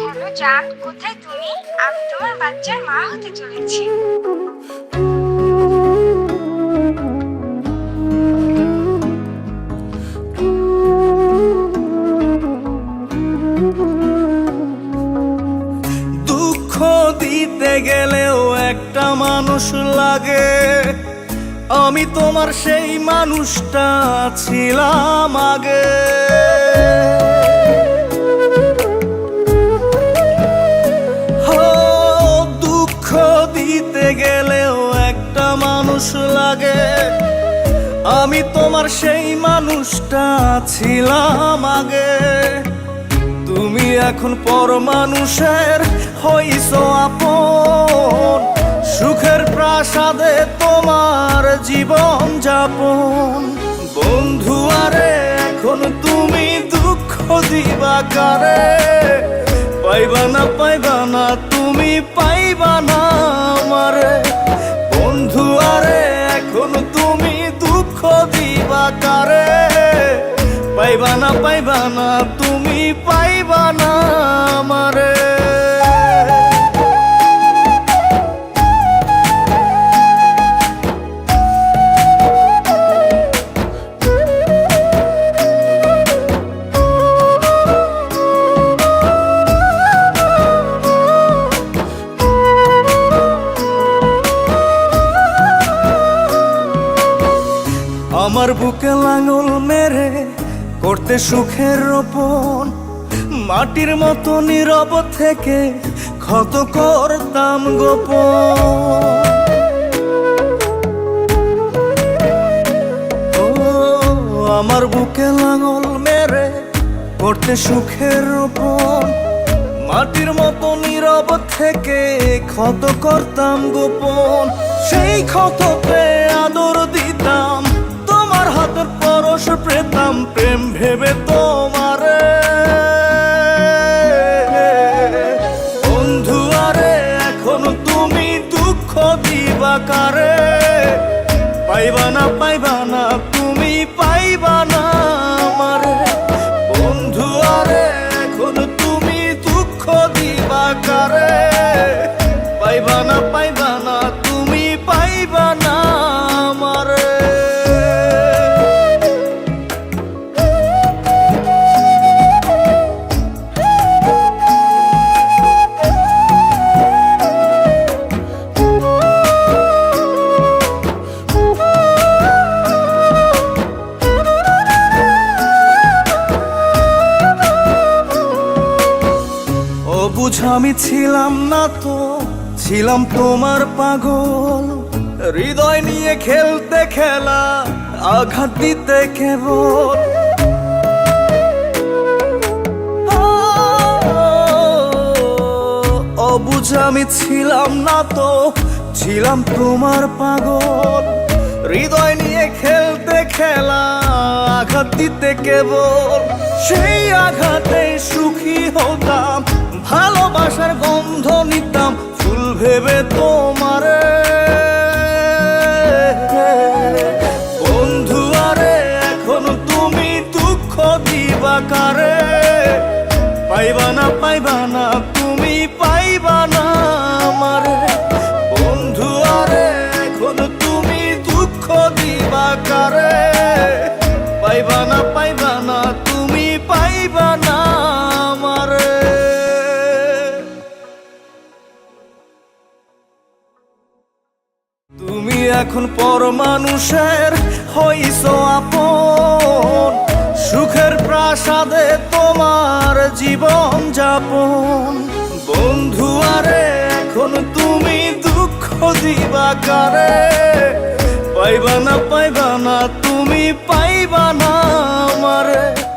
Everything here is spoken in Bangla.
হ্যালো আমি তোমার বাচ্চার মা হতে দিতে গেলেও একটা মানুষ লাগে। আমি তোমার সেই মানুষটা ছিলাম আগে। দুঃখ দিতে গেলেও একটা মানুষ লাগে। আমি তোমার সেই মানুষটা ছিলাম আগে। তুমি এখন পর মানুষের হইছ আপন। সুখের প্রাসাদে তোমার জীবন যাপন। বন্ধু আরে, এখন তুমি দুঃখ দিবা কারে? পাইবা না পাইবা না, তুমি পাইবা না আমারে। বন্ধু আরে, এখন তুমি দুঃখ দিবা কারে? পাইবা না পাইবা না, তুমি পাইবা না আমারে। আমার বুকে লাঙল মেরে করতে সুখের রোপণ। মাটির মতো নীরব থেকে ক্ষত করতাম গোপন। আমার বুকে লাঙল মেরে করতে সুখের রোপণ। মাটির মতো নীরব থেকে ক্ষত করতাম গোপন। সেই ক্ষততে আদর দিতাম হাতের পরশ পেতাম প্রেম ভেবে তোমারে। বন্ধু আরে, এখন তুমি দুঃখ দিবা কারে? পাইবা না পাইবা না, তুমি পাইবা না আমারে। বন্ধু আরে, এখন তুমি দুঃখ দিবা কারে? পাইবা না পাইবা না, তুমি পাইবা না বুঝ আমি ছিলাম না তো, ছিলাম তোমার পাগল। হৃদয় নিয়ে খেলতে খেলা, আঘাত দিতে কেবল। অবুঝ আমি ছিলাম না তো, ছিলাম তোমার পাগল। হৃদয় নিয়ে খেলতে খেলা, আঘাত দিতে কেবল। সেই ভালোবাসার গন্ধ নিতাম, ফুল ভেবে তোমারে। বন্ধু আরে, এখন তুমি দুঃখ দিবা কারে? পাইবা না পাইবা না, তুমি পাইবা না আমারে। বন্ধু আরে, এখন তুমি দুঃখ দিবা কারে? এখন পর মানুষের হইছ আপন। সুখের প্রাসাদে তোমার জীবন যাপন। বন্ধু, আরে, এখন তুমি দুঃখ দিবা কারে? পাইবা না পাইবা না, তুমি পাইবা না আমারে।